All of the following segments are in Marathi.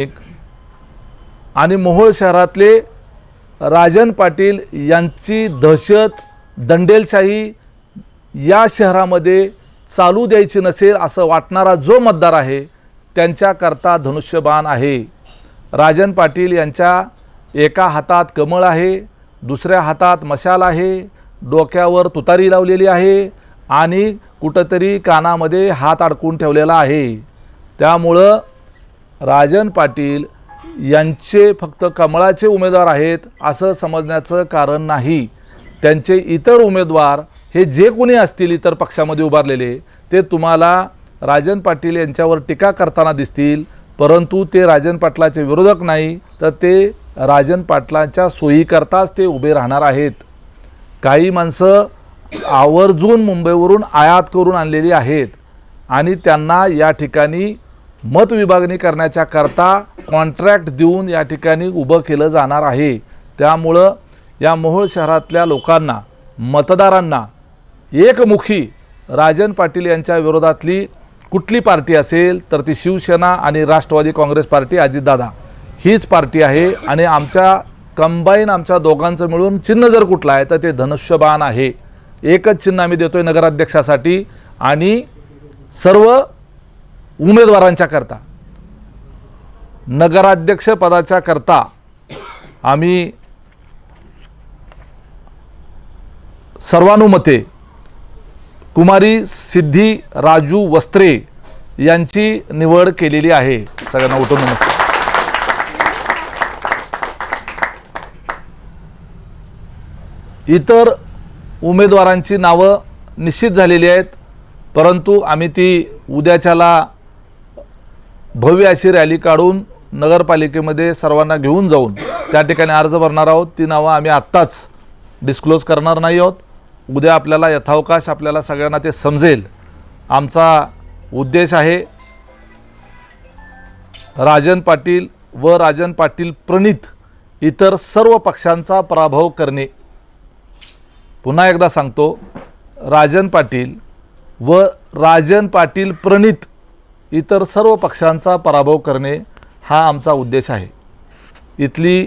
एक. आणि मोहोळ शहरातले राजन पाटील यांची दहशत दंडेलशाही या शहरामध्ये चालू द्यायची नसेल असं वाटणारा जो मतदार आहे त्यांच्याकरता धनुष्यबाण आहे. राजन पाटील यांच्या एका हातात कमळ आहे दुसऱ्या हातात मशाल आहे डोक्यावर तुतारी लावलेली आहे आणि कुठंतरी कानामध्ये हात अडकून ठेवलेला आहे. त्यामुळं राजन पाटील यांचे फक्त कमळाचे उमेदवार आहेत असं समजण्याचं कारण नाही. त्यांचे इतर उमेदवार हे जे कोणी असतील इतर पक्षामध्ये उभारलेले ते तुम्हाला राजन पाटील यांच्यावर टीका करताना दिसतील. परंतु ते राजन पाटलाचे विरोधक नाही तर ते राजन पाटलांच्या सोयीकरताच ते उभे राहणार आहेत. काही माणसं आवर्जून मुंबईवरून आयात करून आणलेली आहेत आणि त्यांना या ठिकाणी मत विभागणी करण्याच्या करता कॉन्ट्रॅक्ट देऊन या ठिकाणी उभं केलं जाणार आहे. त्यामुळं या मोहोळ शहरातल्या लोकांना मतदारांना एकमुखी राजन पाटील यांच्या विरोधातली कुठली पार्टी असेल तर ती शिवसेना आणि राष्ट्रवादी काँग्रेस पार्टी अजितदादा. हीच पार्टी आहे आणि आमच्या कंबाईन आमच्या दोघांचं मिळून चिन्ह जर कुठलं आहे तर ते धनुष्यबाण आहे. एकच चिन्ह आम्ही देतोय नगराध्यक्षासाठी आणि सर्व उमेदवारांच्या करता नगराध्यक्ष पदाच्या करता आम्ही सर्वानुमते कुमारी सिद्धी राजू वस्त्रे यांची निवड केलेली आहे. सगळ्यांना उठून नमस्कार. इतर उमेदवारांची नावं निश्चित झालेली आहेत परंतु आम्ही ती उद्याच्याला भव्य अशी रॅली काढून नगरपालिकेमध्ये सर्वांना घेऊन जाऊन त्या ठिकाणी अर्ज भरणार आहोत. ती नावं आम्ही आत्ताच डिस्क्लोज करणार नाही आहोत. उद्या आपल्याला यथावकाश आपल्याला सगळ्यांना ते समजेल. आमचा उद्देश आहे राजन पाटील व राजन पाटील प्रणित इतर सर्व पक्षांचा पराभव करणे. पुन्हा एकदा सांगतो राजन पाटील व राजन पाटील प्रणित इतर सर्व पक्षांचा पराभव करणे हा आमचा उद्देश आहे. इथली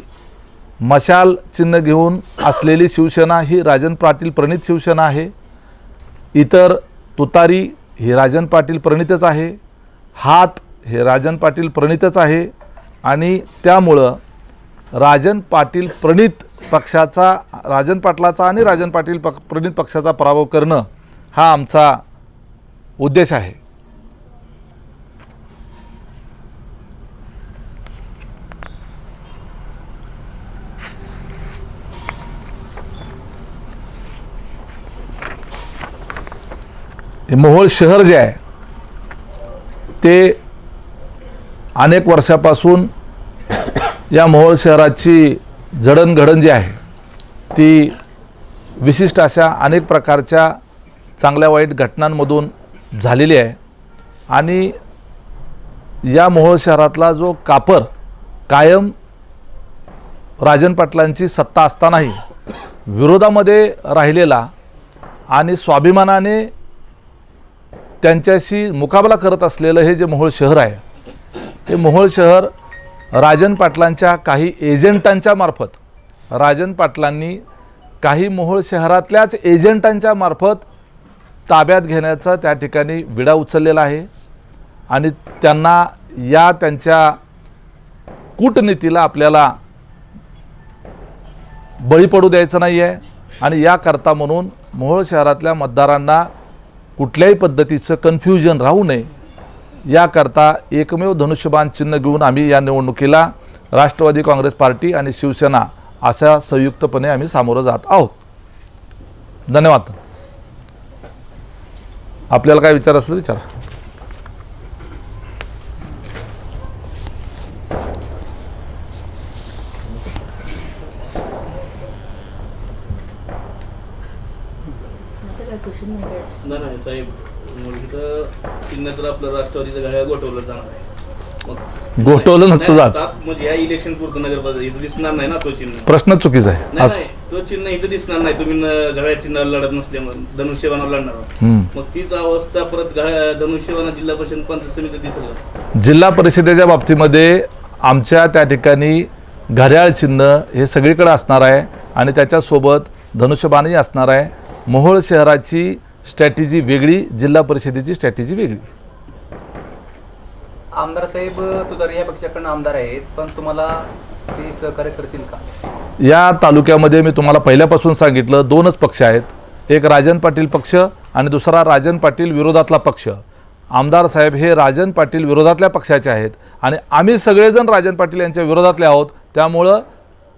मशाल चिन्ह घेऊन असलेली शिवसेना ही राजन पाटील प्रणित शिवसेना आहे. इतर तुतारी ही राजन पाटील प्रणितच आहे. हात हे राजन पाटील प्रणितच आहे. आणि त्यामुळं राजन पाटील प्रणित पक्षाचा राजन पाटलाचा आणि राजन पाटील पक प्रणित पक्षाचा पराभव करणं हा आमचा उद्देश आहे. हे मोहोळ शहर जे आहे ते अनेक वर्षापासून या मोहोळ शहराची जडणघडण जी आहे ती विशिष्ट अशा अनेक प्रकारच्या चांगल्या वाईट घटनांमधून झालेली आहे. आणि या मोहोळ शहरातला जो कापर कायम राजन पाटलांची सत्ता असतानाही विरोधामध्ये राहिलेला आणि स्वाभिमानाने त्यांच्याशी मुकाबला करत असलेलं हे जे मोहोळ शहर आहे हे मोहोळ शहर राजन पाटलांच्या काही एजंटांच्या मार्फत राजन पाटलांनी काही मोहोळ शहरातल्याच एजंटांच्या मार्फत ताब्यात घेण्याचा त्या ठिकाणी विडा उचललेला आहे आणि त्यांना या त्यांच्या कूटनीतीला आपल्याला बळी पडू द्यायचं नाही आहे आणि याकरता म्हणून मोहोळ शहरातल्या मतदारांना कुठल्याही पद्धतीचं कन्फ्युजन राहू नये. याकरता एकमेव धनुष्यबाण चिन्ह घेऊन आम्ही या निवडणुकीला राष्ट्रवादी काँग्रेस पार्टी आणि शिवसेना अशा संयुक्तपणे आम्ही सामोरं जात आहोत. धन्यवाद. आपल्याला काय विचार असेल विचारा नाही नाही साहेब चिन्ह तर आपलं राष्ट्रवादीचं गाड्या गोठवलं जाणार आहे मग गोठवलं नसतं जात आता म्हणजे या इलेक्शन पुरतं नगर इथं दिसणार नाही ना तो चिन्ह प्रश्न चुकीचा आहे नाही आज नाही तो चिन्ह इथं दिसणार नाही तुम्ही घड्याळ चिन्ह लढत नसल्यामुळे धनुष्यबाणावर लढणार आहात. हम्म. मग तीच अवस्था परत घड्याळ धनुष्यबाणा जिल्हा परिषद पंचायत समिती दिसेल का? जिल्हा परिषदेच्या बाबतीमध्ये आमच्या त्या ठिकाणी घड्याळ चिन्ह हे सगळीकडे असणार आहे आणि त्याच्यासोबत धनुष्यबाणही असणार आहे मोहोळ शहराची स्ट्रॅटेजी वेगळी जिल्हा परिषदेची स्ट्रॅटेजी वेगळी. आमदार साहेब तुतारी या पक्षाकडून आमदार आहेत पण तुम्हाला ते सहकार्य करतील का? या तालुक्यामध्ये मी तुम्हाला पहिल्यापासून सांगितलं दोनच पक्ष आहेत. एक राजन पाटील पक्ष आणि दुसरा राजन पाटील विरोधातला पक्ष. आमदार साहेब हे राजन पाटील विरोधातल्या पक्षाचे आहेत आणि आम्ही सगळेजण राजन पाटील यांच्या विरोधातले आहोत. त्यामुळं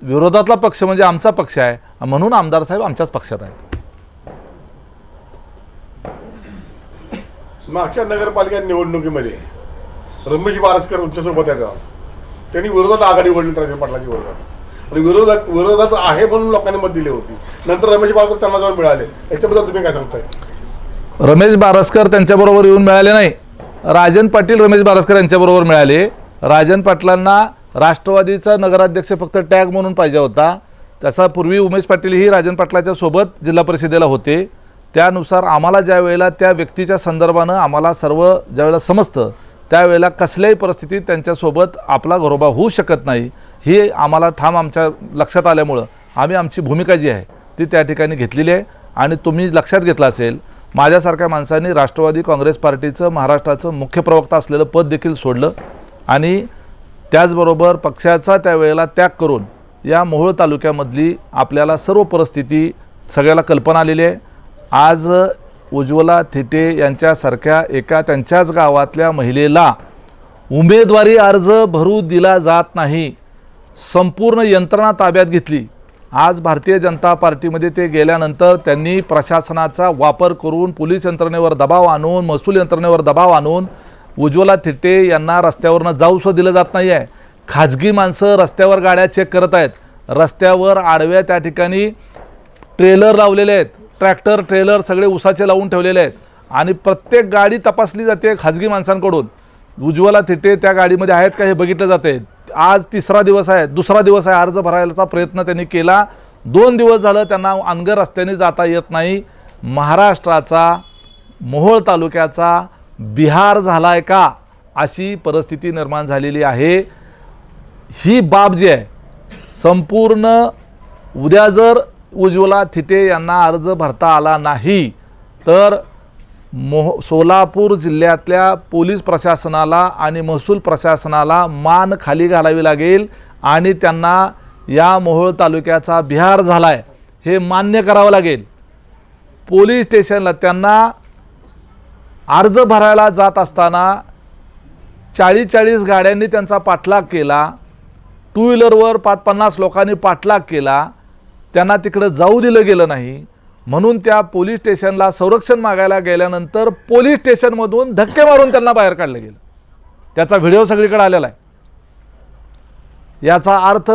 विरोधातला पक्ष म्हणजे आमचा पक्ष आहे. म्हणून आमदार साहेब आमच्याच पक्षात आहेत. मागच्या नगरपालिका निवडणुकीमध्ये रमेश बारसकर तुमच्यासोबत आहेत आज. त्यांनी विरोधात आघाडी ओढली राजे पाटलांच्या विरोधात. आणि विरोधात विरोधात आहे म्हणून लोकांनी मत दिली होती. नंतर रमेश बारसकर त्यांना जाऊन मिळाले. याच्याबद्दल तुम्ही काय सांगताय? रमेश बारसकर त्यांच्याबरोबर येऊन मिळाले नाही. राजन पाटील रमेश बारसकर यांच्याबरोबर मिळाले. राजन पाटलांना राष्ट्रवादीचा नगराध्यक्ष फक्त टॅग म्हणून पाहिजे होता. त्याचा पूर्वी उमेश पाटीलही राजन पाटलाच्या सोबत जिल्हा परिषदेला होते. त्यानुसार आम्हाला ज्या वेळेला त्या व्यक्तीच्या संदर्भानं आम्हाला सर्व ज्यावेळेला समजतं त्यावेळेला कसल्याही परिस्थितीत त्यांच्यासोबत आपला घरोबा होऊ शकत नाही. ही आम्हाला ठाम आमच्या लक्षात आल्यामुळं आम्ही आमची भूमिका जी आहे ती त्या ठिकाणी घेतलेली आहे. आणि तुम्ही लक्षात घेतलं असेल माझ्यासारख्या माणसांनी राष्ट्रवादी काँग्रेस पार्टीचं महाराष्ट्राचं मुख्य प्रवक्ता असलेलं पद देखील सोडलं. आणि त्याचबरोबर पक्षाचा त्यावेळेला त्याग करून या मोहोळ तालुक्यामधली आपल्याला सर्व परिस्थिती सगळ्याला कल्पना आलेली आहे. आज उज्ज्वला थिटे यांच्यासारख्या एका त्यांच्याच गावातल्या महिलेला उमेदवारी अर्ज भरू दिला जात नाही. संपूर्ण यंत्रणा ताब्यात घेतली. आज भारतीय जनता पार्टीमध्ये ते गेल्यानंतर त्यांनी प्रशासनाचा वापर करून पोलीस यंत्रणेवर दबाव आणून महसूल यंत्रणेवर दबाव आणून उज्ज्वला थिटे यांना रस्त्यावरनं जाऊसं दिलं जात नाही आहे खाजगी माणसं रस्त्यावर गाड्या चेक करत आहेत. रस्त्यावर आडव्या त्या ठिकाणी ट्रेलर लावलेले आहेत. ट्रॅक्टर ट्रेलर सगळे उसाचे लावून ठेवलेले आहेत. आणि प्रत्येक गाडी तपासली जाते खाजगी माणसांकडून. उज्ज्वला थिटे त्या गाडीमध्ये आहेत का हे बघितलं जाते. आज तिसरा दिवस आहे दुसरा दिवस आहे अर्ज भरायचा प्रयत्न त्यांनी केला. दोन दिवस झालं त्यांना अनगर रस्त्याने जाता येत नाही. महाराष्ट्राचा मोहोळ तालुक्याचा बिहार झाला आहे का अशी परिस्थिती निर्माण झालेली आहे. ही बाब जी आहे संपूर्ण उद्या जर उज्ज्वला थिटे यांना अर्ज भरता आला नाही तर मोह सोलापूर जिल्ह्यातल्या पोलीस प्रशासनाला आणि महसूल प्रशासनाला मान खाली घालावी लागेल आणि त्यांना या मोहोळ तालुक्याचा बिहार झाला आहे हे मान्य करावं लागेल. पोलीस स्टेशनला त्यांना अर्ज भरायला जात असताना चाळीस चाळीस गाड्यांनी त्यांचा पाठलाग केला टू व्हीलरवर पाच पन्नास लोकांनी पाठलाग केला त्यांना तिकडं जाऊ दिलं गेलं नाही. म्हणून त्या पोलीस स्टेशनला संरक्षण मागायला गेल्यानंतर पोलीस स्टेशनमधून धक्के मारून त्यांना बाहेर काढलं गेलं. त्याचा व्हिडिओ सगळीकडे आलेला आहे. याचा अर्थ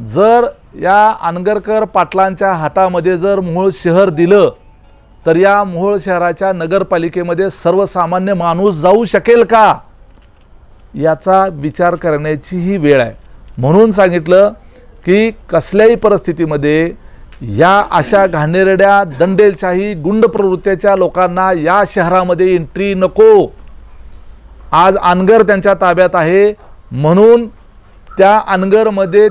जर या अनगरकर पाटलांच्या हातामध्ये जर मूळ शहर दिलं तर या मूळ शहराच्या नगरपालिकेमध्ये सर्वसामान्य माणूस जाऊ शकेल का? याचा विचार करण्याची ही वेळ आहे. म्हणून सांगितलं की कसल्याही परिस्थितीमध्ये या अशा घाणेरड्या दंडेलशाही गुंड प्रवृत्तीच्या लोकांना या शहरामध्ये एंट्री नको. आज अनगर त्यांच्या ताब्यात आहे. म्हणून त्या अनगरमध्ये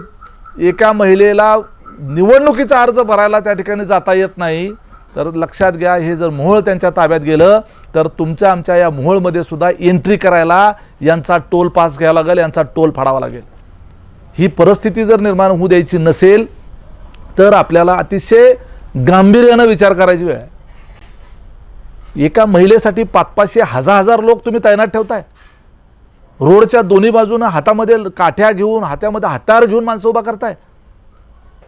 एका महिलेला निवडणुकीचा अर्ज भरायला त्या ठिकाणी जाता येत नाही. तर लक्षात घ्या हे जर मोहोळ त्यांच्या ताब्यात गेलं तर तुमच्या आमच्या या मोहोळमध्ये सुद्धा एंट्री करायला यांचा टोल पास घ्यावा लागेल यांचा टोल फाडावा लागेल. ही परिस्थिती जर निर्माण होऊ द्यायची नसेल तर आपल्याला अतिशय गांभीर्यानं विचार करायची वेळ आहे. एका महिलेसाठी पाच पाचशे हजार हजार लोक तुम्ही तैनात ठेवताय. रोडच्या दोन्ही बाजूनं हातामध्ये काठ्या घेऊन हातामध्ये हातार घेऊन माणसं उभा करताय.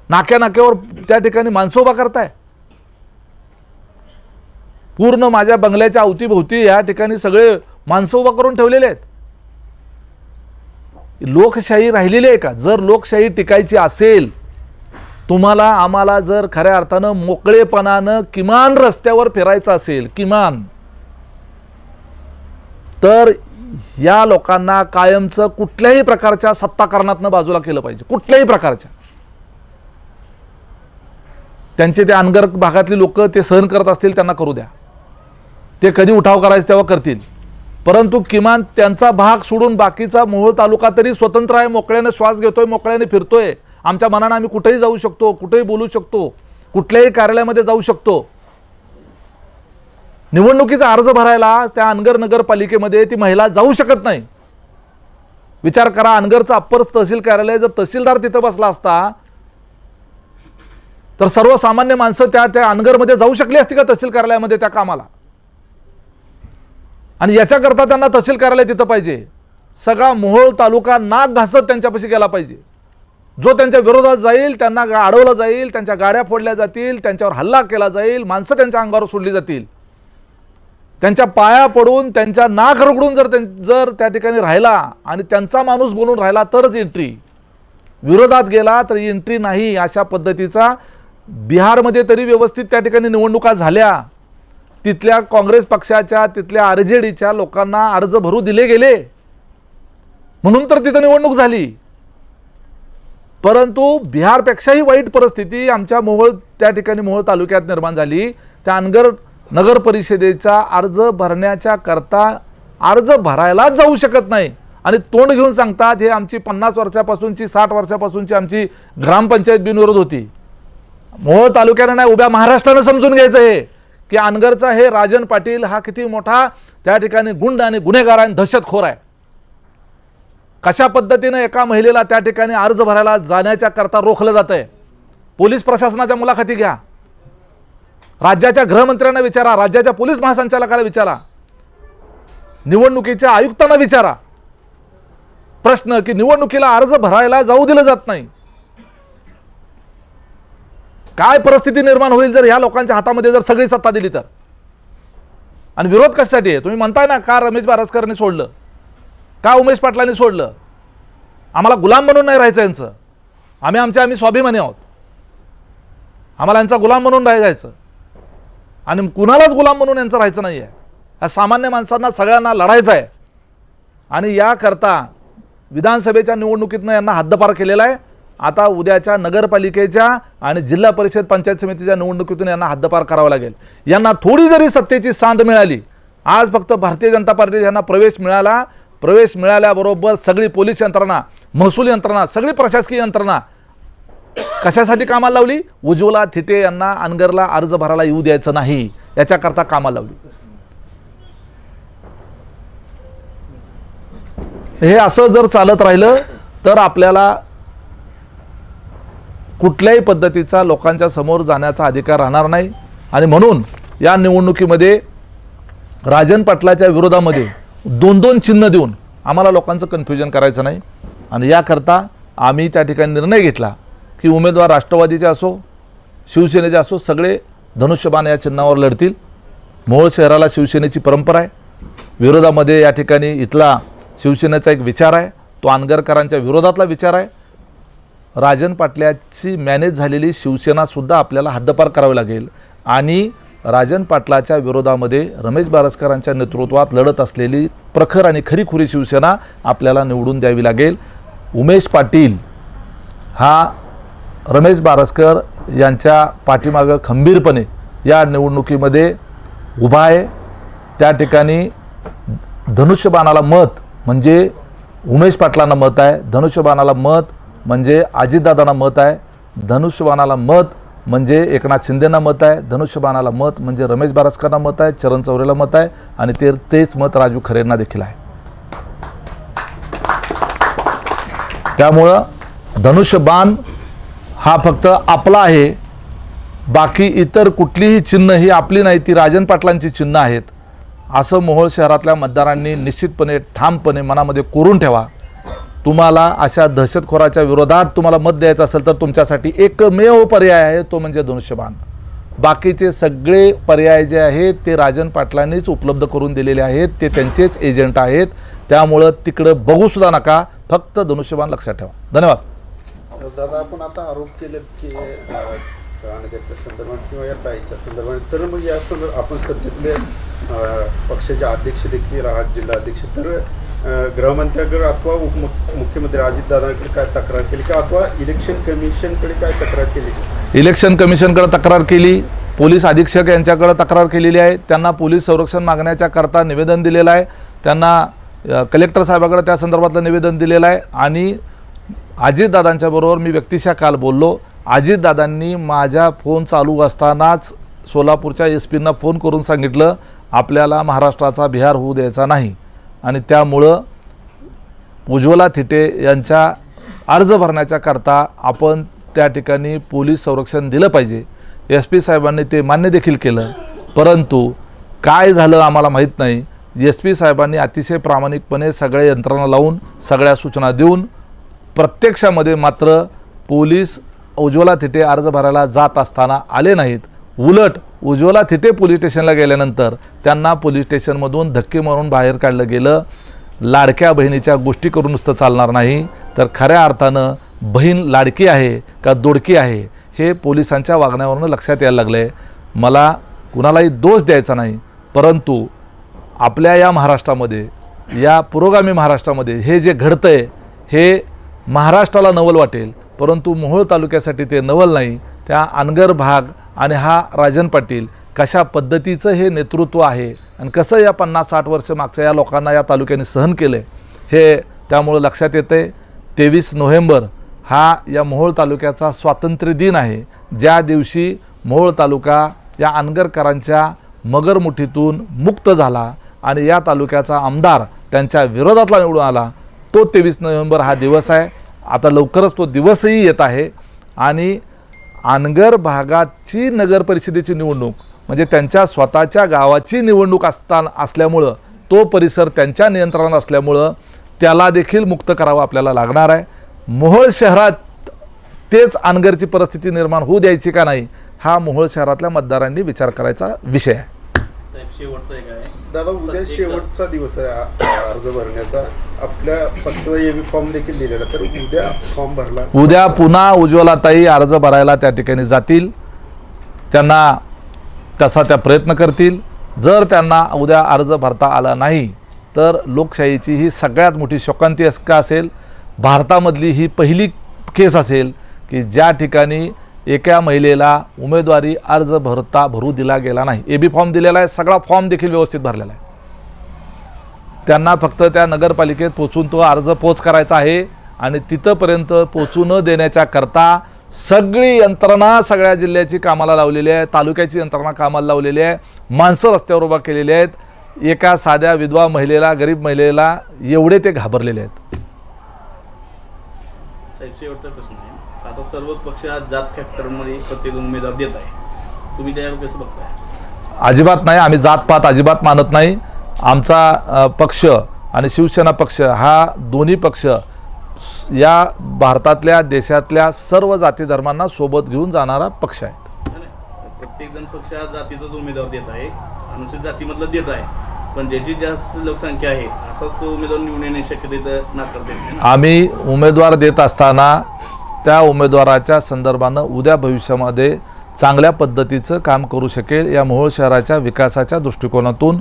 नाक्या नाक्यावर त्या ठिकाणी माणसं उभा करताय. पूर्ण माझ्या बंगल्याच्या अवतीभोवती या ठिकाणी सगळे माणसं उभा करून ठेवलेले आहेत. लोकशाही राहिलेली आहे का? जर लोकशाही टिकायची असेल तुम्हाला आम्हाला जर खऱ्या अर्थानं मोकळेपणानं किमान रस्त्यावर फिरायचं असेल किमान तर या लोकांना कायमचं कुठल्याही प्रकारच्या सत्ताकारणातनं बाजूला केलं पाहिजे. कुठल्याही प्रकारच्या. त्यांचे ते अनगर भागातली लोक ते सहन करत असतील त्यांना करू द्या. ते कधी उठाव करायचे तेव्हा करतील. परंतु किमान त्यांचा भाग सोडून बाकीचा मोहोळ तालुका तरी स्वतंत्र आहे. मोकळ्याने श्वास घेतोय मोकळ्याने फिरतोय. आमच्या मनानं आम्ही कुठेही जाऊ शकतो कुठेही बोलू शकतो कुठल्याही कार्यालयामध्ये जाऊ शकतो. निवडणुकीचा अर्ज भरायला त्या अनगर नगरपालिकेमध्ये ती महिला जाऊ शकत नाही. विचार करा अनगरचं अप्पर तहसील कार्यालय जर तहसीलदार तिथं बसला असता तर सर्वसामान्य माणसं त्या त्या अनगरमध्ये जाऊ शकली असती का तहसील कार्यालयामध्ये त्या कामाला? आणि याच्याकरता त्यांना तहसील कार्यालय तिथं पाहिजे. सगळा मोहोळ तालुका नाक घासत त्यांच्यापाशी गेला पाहिजे. जो त्यांच्या विरोधात जाईल त्यांना गा- अडवलं जाईल त्यांच्या गाड्या फोडल्या जातील त्यांच्यावर हल्ला केला जाईल माणसं त्यांच्या अंगावर सोडली जातील. त्यांच्या पाया पडून त्यांच्या नाक रगडून जर त्यां जर त्या ठिकाणी राहिला आणि त्यांचा माणूस बनून राहिला तरच एंट्री विरोधात गेला तर एंट्री नाही अशा पद्धतीचा बिहारमध्ये तरी व्यवस्थित त्या ठिकाणी निवडणुका झाल्या. तिथल्या काँग्रेस पक्षाच्या तिथल्या आर जे डीच्या लोकांना अर्ज भरू दिले गेले. म्हणून तर तिथं निवडणूक झाली. परंतु बिहारपेक्षाही वाईट परिस्थिती आमच्या मोहोळ त्या ठिकाणी मोहोळ तालुक्यात निर्माण झाली. त्या अनगर नगर परिषदेचा अर्ज भरण्याच्या करता अर्ज भरायलाच जाऊ शकत नाही. आणि तोंड घेऊन सांगतात हे आमची पन्नास वर्षापासूनची साठ वर्षापासूनची आमची ग्रामपंचायत बिनविरोध होती. मोहोळ तालुक्यानं नाही उभ्या महाराष्ट्रानं समजून घ्यायचं हे. की अनगरचा हे राजन पाटील हा किती मोठा त्या ठिकाणी गुंड आणि गुन्हेगार आणि दहशतखोर आहे. कशा पद्धतीनं एका महिलेला त्या ठिकाणी अर्ज भरायला जाण्याच्या करता रोखलं जात आहे पोलीस प्रशासनाच्या मुलाखती घ्या. राज्याच्या गृहमंत्र्यांना विचारा राज्याच्या पोलीस महासंचालकाला विचारा. निवडणुकीच्या आयुक्तांना विचारा. प्रश्न की निवडणुकीला अर्ज भरायला जाऊ दिलं जात नाही. काय परिस्थिती निर्माण होईल जर ह्या लोकांच्या हातामध्ये जर सगळी सत्ता दिली तर? आणि विरोध कशासाठी आहे? तुम्ही म्हणताय ना का रमेश बारसकरने सोडलं? का उमेश पाटलांनी सोडलं? आम्हाला गुलाम बनून नाही राहायचं यांचं. आम्ही आमच्या आम्ही स्वाभिमानी आहोत. आम्हाला यांचा गुलाम म्हणून राहायचं. आणि कुणालाच गुलाम म्हणून यांचं राहायचं नाही आहे या सामान्य माणसांना सगळ्यांना लढायचं आहे. आणि याकरता विधानसभेच्या निवडणुकीतनं यांना हद्दपार केलेला आहे. आता उद्याच्या नगरपालिकेच्या आणि जिल्हा परिषद पंचायत समितीच्या निवडणुकीतून यांना हद्दपार करावा लागेल. यांना थोडी जरी सत्तेची सांध मिळाली आज फक्त भारतीय जनता पार्टी यांना प्रवेश मिळाला प्रवेश मिळाल्याबरोबर सगळी पोलीस यंत्रणा महसूल यंत्रणा सगळी प्रशासकीय यंत्रणा कशासाठी कामाला लावली? उज्ज्वला थिटे यांना अनगरला अर्ज भरायला येऊ द्यायचं नाही याच्याकरता कामाला लावली. हे असं जर चालत राहिलं तर आपल्याला कुठल्याही पद्धतीचा लोकांच्या समोर जाण्याचा अधिकार राहणार नाही. आणि म्हणून या निवडणुकीमध्ये राजन पाटलाच्या विरोधामध्ये दोन दोन चिन्ह देऊन आम्हाला लोकांचं कन्फ्युजन करायचं नाही. आणि याकरता आम्ही त्या ठिकाणी निर्णय घेतला की उमेदवार राष्ट्रवादीचे असो शिवसेनेचे असो सगळे धनुष्यबाण या चिन्हावर लढतील. मूळ शहराला शिवसेनेची परंपरा आहे. विरोधामध्ये या ठिकाणी इथला शिवसेनेचा एक विचार आहे. तो आनगरकरांच्या विरोधातला विचार आहे. राजन पाटलाची मॅनेज झालेली शिवसेनासुद्धा आपल्याला हद्दपार करावी लागेल. आणि राजन पाटलाच्या विरोधामध्ये रमेश बारसकरांच्या नेतृत्वात लढत असलेली प्रखर आणि खरीखुरी शिवसेना आपल्याला निवडून द्यावी लागेल. उमेश पाटील हा रमेश बारसकर यांच्या पाठीमागं खंबीरपणे या निवडणुकीमध्ये उभा आहे. त्या ठिकाणी धनुष्यबाणाला मत म्हणजे उमेश पाटलांना मत आहे. धनुष्यबाणाला मत म्हणजे अजितदादांना मत आहे धनुष्यबाणाला मत म्हणजे एकनाथ शिंदेना मत आहे धनुष्यबाणाला मत म्हणजे रमेश बारसकरांना मत आहे चरण चौरेला मत आहे आणि ते तेच मत राजू खरेंना देखील आहे. त्यामुळं धनुष्यबाण हा फक्त आपला आहे बाकी इतर कुठलीही चिन्ह ही आपली नाही ती राजन पाटलांची चिन्ह आहेत. असं मोहोळ शहरातल्या मतदारांनी निश्चितपणे ठामपणे मनामध्ये कोरून ठेवा. तुम्हाला अशा दहशतखोराच्या विरोधात तुम्हाला मत द्यायचं असेल तर तुमच्यासाठी एकमेव पर्याय आहे तो म्हणजे धनुष्यबाण. बाकीचे सगळे पर्याय जे आहेत ते राजन पाटलांनीच उपलब्ध करून दिलेले आहेत ते त्यांचेच एजंट आहेत. त्यामुळं तिकडं बघूसुद्धा नका फक्त धनुष्यबाण लक्षात ठेवा. धन्यवाद. दादा आपण आता आरोप केले की अनगरच्या संदर्भात किंवा या ताईच्या संदर्भात तर मग या संदर्भात आपण सध्यातले पक्षाचे अध्यक्ष देखील आहात जिल्हा अध्यक्ष तर गृहमंत्र्याकडे अथवा उपमुख मुख्यमंत्री अजितदादांकडे काय तक्रार केली? का अथवा इलेक्शन कमिशनकडे काय तक्रार केली? इलेक्शन कमिशनकडे तक्रार केली. पोलीस अधीक्षक यांच्याकडे तक्रार केलेली आहे. त्यांना पोलीस संरक्षण मागण्याच्या करता निवेदन दिलेलं आहे. त्यांना कलेक्टर साहेबाकडे त्या संदर्भातलं निवेदन दिलेलं आहे. आणि अजितदादांच्या बरोबर मी व्यक्तिशः काल बोललो. अजितदादांनी माझ्या फोन चालू असतानाच सोलापूरच्या एस पींना फोन करून सांगितलं आपल्याला महाराष्ट्राचा बिहार होऊ द्यायचा नाही. आणि त्यामुळं उज्ज्वला थिटे यांच्या अर्ज भरण्याच्या करता आपण त्या ठिकाणी पोलीस संरक्षण दिलं पाहिजे. एस पी साहेबांनी ते मान्य देखील केलं. परंतु काय झालं आम्हाला माहीत नाही. एस पी साहेबांनी अतिशय प्रामाणिकपणे सगळ्या यंत्रणा लावून सगळ्या सूचना देऊन प्रत्यक्षामध्ये मात्र पोलीस उज्ज्वला थिटे अर्ज भरायला जात असताना आले नाहीत. उलट उज्ज्वला थिटे पोलीस स्टेशनला गेल्यानंतर त्यांना पोलीस स्टेशनमधून धक्के मारून बाहेर काढलं गेलं. लाडक्या बहिणीच्या गोष्टी करून नुसतं चालणार नाही. तर खऱ्या अर्थानं बहीण लाडकी आहे का दोडकी आहे हे पोलिसांच्या वागण्यावरून लक्षात यायला लागलं आहे मला कुणालाही दोष द्यायचा नाही. परंतु आपल्या या महाराष्ट्रामध्ये या पुरोगामी महाराष्ट्रामध्ये हे जे घडतं आहे हे महाराष्ट्राला नवल वाटेल. परंतु मोहोळ तालुक्यासाठी ते नवल नाही. त्या अनगर भाग आणि हा राजन पाटील कशा पद्धतीचं हे नेतृत्व आहे आणि कसं या पन्नास साठ वर्ष मागच्या या लोकांना या तालुक्याने सहन केलं हे त्यामुळं लक्षात येतं आहे तेवीस नोव्हेंबर हा या मोहोळ तालुक्याचा स्वातंत्र्य दिन आहे. ज्या दिवशी मोहोळ तालुका या अनगरकरांच्या मगरमुठीतून मुक्त झाला आणि या तालुक्याचा आमदार त्यांच्या विरोधातला निवडून आला तो तेवीस नोव्हेंबर हा दिवस आहे. आता लवकरच तो दिवसही येत आहे आणि आनगर भागाची नगर परिषदेची निवडणूक म्हणजे त्यांच्या स्वतःच्या गावाची निवडणूक असताना असल्यामुळं तो परिसर त्यांच्या नियंत्रणात असल्यामुळं त्याला देखील मुक्त करावं आपल्याला लागणार आहे. मोहोळ शहरात तेच अनगरची परिस्थिती निर्माण होऊ द्यायची का नाही हा मोहोळ शहरातल्या मतदारांनी विचार करायचा विषय आहे. शेवटचं एक आहे. दादा उद्या सर, एक- शेवटचा दिवस आहे आ- अर्ज भरण्याचा. आपल्या पक्षाचा एबी फॉर्म देखील दिलेला तर उद्या फॉर्म भरला. उद्या पुन्हा उज्ज्वलाताई अर्ज भरायला त्या ठिकाणी जातील. त्यांना तसा त्या प्रयत्न करतील? जर त्यांना उद्या अर्ज भरता आला नाही तर लोकशाहीची ही सगळ्यात मोठी शोकांती अस का असेल? भारतामधली ही पहिली केस असेल की ज्या ठिकाणी एका महिलेला उमेदवारी अर्ज भरता भरू दिला गेला नाही. ए बी फॉर्म दिलेला आहे सगळा फॉर्म देखील व्यवस्थित भरलेला आहे. त्यांना फक्त त्या नगरपालिकेत पोचून तो अर्ज पोच करायचा आहे आणि तिथंपर्यंत पोचू न देण्याच्या करता सगळी यंत्रणा सगळ्या जिल्ह्याची कामाला लावलेली आहे तालुक्याची यंत्रणा कामाला लावलेली आहे माणसं रस्त्यावर उभा केलेली आहेत एका साध्या विधवा महिलेला गरीब महिलेला एवढे ते घाबरलेले आहेत. सर्वच पक्ष आज जात फॅक्टरमध्ये प्रत्येक उमेदवार देत आहे. तुम्ही त्यावर कसं बघताय? अजिबात नाही आम्ही जातपात अजिबात मानत नाही. आमचा पक्ष आणि शिवसेना पक्ष हा दोन्ही पक्ष या भारतातल्या देशातल्या सर्व जाती धर्मांना सोबत घेऊन जाणारा पक्ष आहे. प्रत्येक जण पक्ष आज जातीचाच उमेदवार देत आहे. अनुसूचित जातीमधलं देत आहे. पण ज्याची जास्त लोकसंख्या आहे असाच तो उमेदवार निवडून येण्याची शक्यता नाकारता. आम्ही उमेदवार देत असताना त्या उमेदवाराच्या संदर्भानं उद्या भविष्यामध्ये चांगल्या पद्धतीचं काम करू शकेल या मोहोळ शहराच्या विकासाच्या दृष्टिकोनातून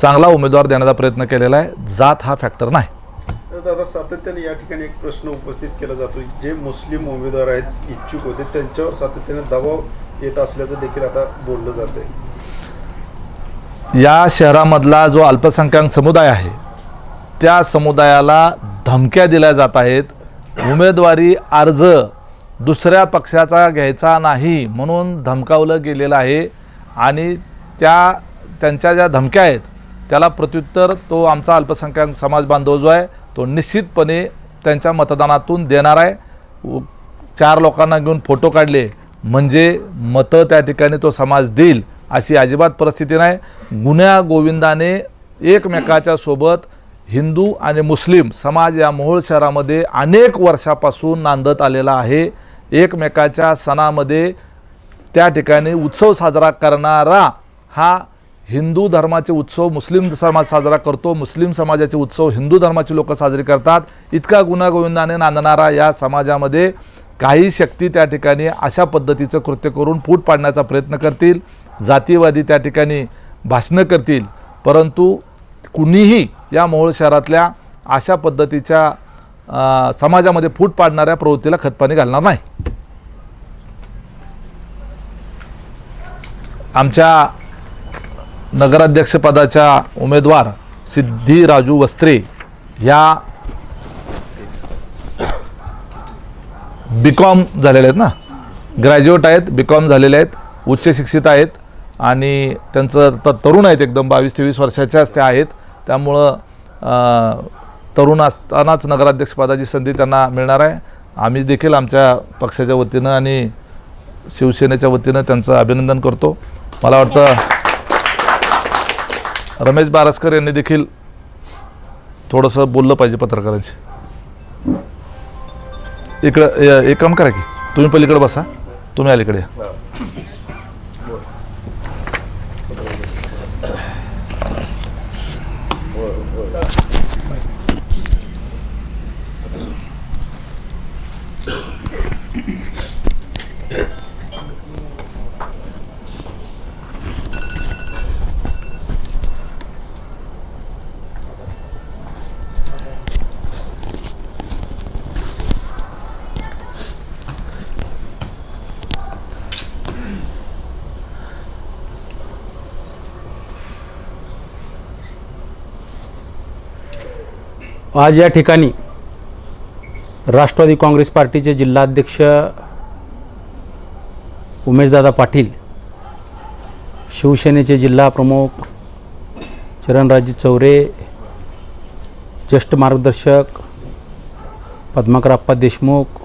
चांगला उमेदवार देण्याचा प्रयत्न केलेला आहे. जात हा फॅक्टर नाही. दादा सातत्याने या ठिकाणी एक प्रश्न उपस्थित केला जातो जे मुस्लिम उमेदवार आहेत इच्छुक होते त्यांच्यावर सातत्याने दबाव येत असल्याचं देखील आता बोललं जात आहे या शहरामधला जो अल्पसंख्याक समुदाय आहे त्या समुदायाला धमक्या दिल्या जात आहेत. उमेदवारी अर्ज दुसऱ्या पक्षाचा घ्यायचा नाही म्हणून धमकावलं गेलेलं आहे आणि त्या त्यांच्या ज्या धमक्या आहेत त्याला प्रत्युत्तर तो आमचा अल्पसंख्याक समाज बांधव जो आहे तो निश्चितपणे त्यांच्या मतदानातून देणार आहे. चार लोकांना घेऊन फोटो काढले म्हणजे मतं त्या ठिकाणी तो समाज देईल अशी अजिबात परिस्थिती नाही. गुन्ह्या गोविंदाने एकमेकाच्या सोबत हिंदू आणि मुस्लिम समाज या मोहोळ शहरामध्ये अनेक वर्षापासून नांदत आलेला आहे. एकमेकाच्या सणामध्ये त्या ठिकाणी उत्सव साजरा करणारा हा हिंदू धर्माचे उत्सव मुस्लिम समाज साजरा करतो. मुस्लिम समाजाचे उत्सव हिंदू धर्माचे लोक साजरे करतात. इतका गुणागोविंदाने नांदणारा या समाजामध्ये काही शक्ती त्या ठिकाणी अशा पद्धतीचं कृत्य करून फूट पाडण्याचा प्रयत्न करतील. जातीवादी त्या ठिकाणी भाषणं करतील. परंतु कुणीही या मोहोळ शहरातल्या अशा पद्धतीच्या समाजामध्ये फूट पाडणाऱ्या प्रवृत्तीला खतपाणी घालणार नाही. आमच्या नगराध्यक्षपदाच्या उमेदवार सिद्धी राजू वस्त्रे ह्या बी कॉम झालेले आहेत ना? ग्रॅज्युएट आहेत बी कॉम झालेले आहेत उच्च शिक्षित आहेत आणि त्यांचं तर तरुण आहेत एकदम बावीस तेवीस वर्षाच्याच त्या आहेत. त्यामुळं तरुण असतानाच नगराध्यक्षपदाची संधी त्यांना मिळणार आहे. आम्ही देखील आमच्या पक्षाच्या वतीनं आणि शिवसेनेच्या वतीनं त्यांचं अभिनंदन करतो. मला वाटतं रमेश बारसकर यांनी देखील थोडंसं बोललं पाहिजे पत्रकारांशी. इकडं एक काम करा की तुम्ही पलीकडे बसा. तुम्ही अलीकडे या. आज या ठिकाणी राष्ट्रवादी काँग्रेस पार्टीचे जिल्हाध्यक्ष उमेशदादा पाटील शिवसेनेचे जिल्हा प्रमुख चरणराजे चौरे ज्येष्ठ मार्गदर्शक पद्माकराप्पा देशमुख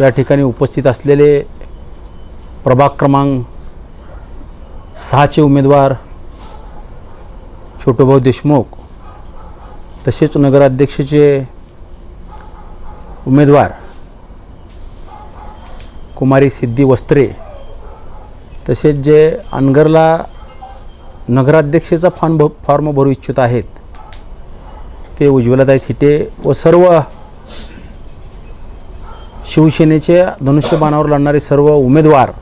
या ठिकाणी उपस्थित असलेले प्रभाग क्रमांक सहाचे उमेदवार छोटूभाऊ देशमुख तसेच नगराध्यक्षाचे उमेदवार कुमारी सिद्धी वस्त्रे तसेच जे अनगरला नगराध्यक्षेचा फॉर्म भ फॉर्म भरू इच्छित आहेत ते उज्ज्वलताई थिटे व सर्व शिवसेनेचे धनुष्यबाणावर लढणारे सर्व उमेदवार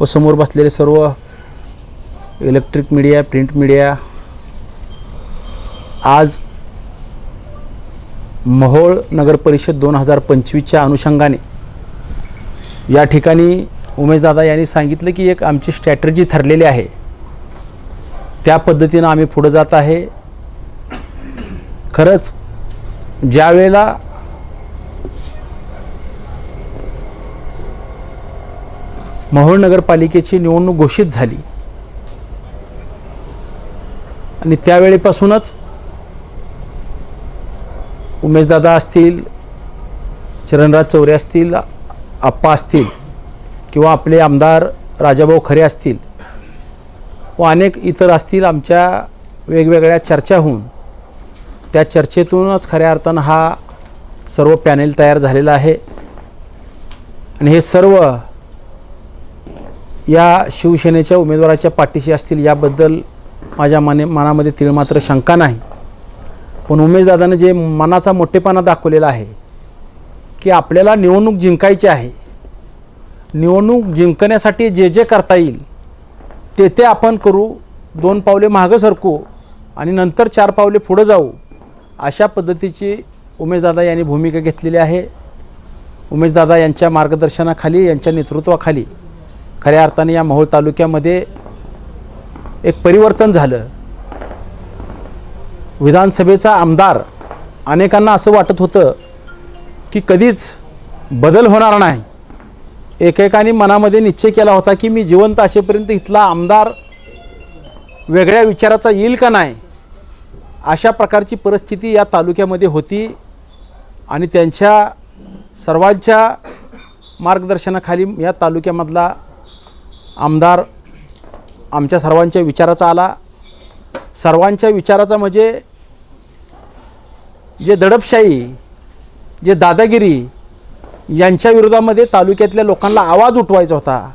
व समोर बसलेले सर्व इलेक्ट्रिक मीडिया प्रिंट मीडिया आज महोळ नगर परिषद दोन हजार पंचवीसच्या अनुषंगाने या ठिकाणी उमेशदादा यांनी सांगितलं की एक आमची स्ट्रॅटर्जी ठरलेली आहे. त्या पद्धतीनं आम्ही पुढं जात आहे. खरंच ज्या वेळेला मोहोळ नगरपालिकेची निवडणूक घोषित झाली आणि त्यावेळेपासूनच उमेशदादा असतील चरणराज चौरे असतील आप्पा असतील किंवा आपले आमदार राजाभाऊ खरे असतील व अनेक इतर असतील आमच्या वेगवेगळ्या चर्चा होऊन त्या चर्चेतूनच खऱ्या अर्थानं हा सर्व पॅनेल तयार झालेला आहे. आणि हे सर्व या शिवसेनेच्या उमेदवाराच्या पाठीशी असतील याबद्दल माझ्या मने मनामध्ये तिळमात्र शंका नाही. पण उमेशदादानं जे मनाचा मोठेपणा दाखवलेला आहे की आपल्याला निवडणूक जिंकायची आहे निवडणूक जिंकण्यासाठी जे जे करता येईल ते ते आपण करू दोन पावले मागं सरकू आणि नंतर चार पावले पुढं जाऊ अशा पद्धतीची उमेशदादा यांनी भूमिका घेतलेली आहे. उमेशदादा यांच्या मार्गदर्शनाखाली यांच्या नेतृत्वाखाली खऱ्या अर्थाने या मोहोळ तालुक्यामध्ये एक परिवर्तन झालं. विधानसभेचा आमदार अनेकांना असं वाटत होतं की कधीच बदल होणार नाही. एकेकाने मनामध्ये निश्चय केला होता की मी जिवंत असेपर्यंत इथला आमदार वेगळ्या विचाराचा येईल का नाही? अशा प्रकारची परिस्थिती या तालुक्यामध्ये होती आणि त्यांच्या सर्वांच्या मार्गदर्शनाखाली या तालुक्यामधला आमदार आमच्या सर्वांच्या विचाराचा आला. सर्वांच्या विचाराचा म्हणजे जे दडपशाही जे दादागिरी यांच्या विरोधामध्ये तालुक्यातल्या लोकांना आवाज उठवायचा होता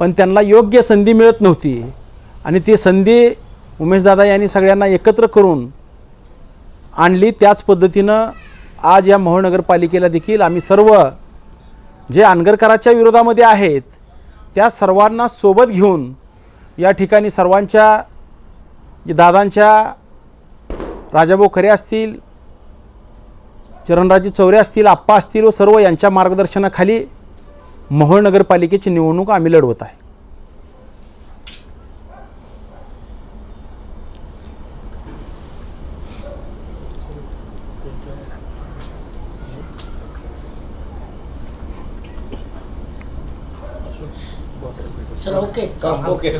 पण त्यांना योग्य संधी मिळत नव्हती. आणि ती संधी उमेशदादा यांनी सगळ्यांना एकत्र करून आणली. त्याच पद्धतीनं आज या महानगरपालिकेला देखील आम्ही सर्व जे अनगरकराच्या विरोधामध्ये आहेत त्या सर्वांना सोबत घेऊन या ठिकाणी सर्वांच्या दादांच्या राजाभाऊ खरे असतील चरणराजे चौरे असतील आप्पा असतील व सर्व यांच्या मार्गदर्शनाखाली मोहोळ नगरपालिकेची निवडणूक आम्ही लढवत आहे. ओके. ओके.